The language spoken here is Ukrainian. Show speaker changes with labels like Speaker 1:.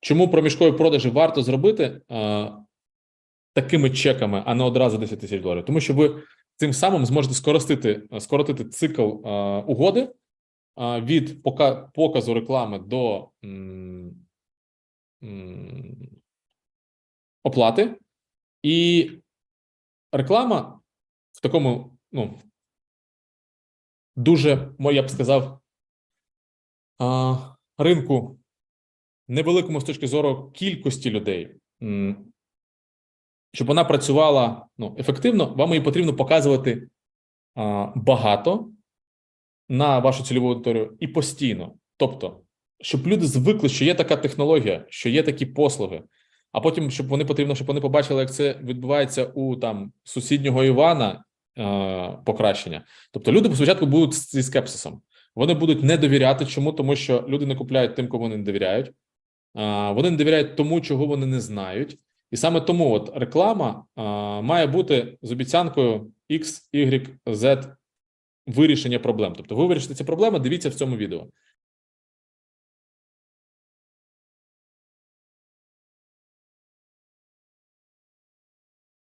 Speaker 1: Чому проміжкові продажі варто зробити е, такими чеками, а не одразу 10 тисяч доларів? Тому що ви цим самим зможете скоротити, скоротити цикл е, угоди е, від пока, показу реклами до м, м, оплати, і реклама в такому, ну, дуже, я б сказав, а, ринку невеликому з точки зору кількості людей, щоб вона працювала ну, ефективно, вам її потрібно показувати а, багато на вашу цільову аудиторію і постійно. Тобто, щоб люди звикли, що є така технологія, що є такі послуги, а потім, щоб вони потрібно, щоб вони побачили, як це відбувається у там сусіднього Івана е, покращення. Тобто, люди спочатку будуть зі скепсисом. Вони будуть не довіряти. Чому? Тому що люди не купляють тим, кому вони не довіряють. Вони не довіряють тому, чого вони не знають. І саме тому от реклама а, має бути з обіцянкою X, Y, Z вирішення проблем. Тобто, ви вирішите ці проблеми, дивіться в цьому відео.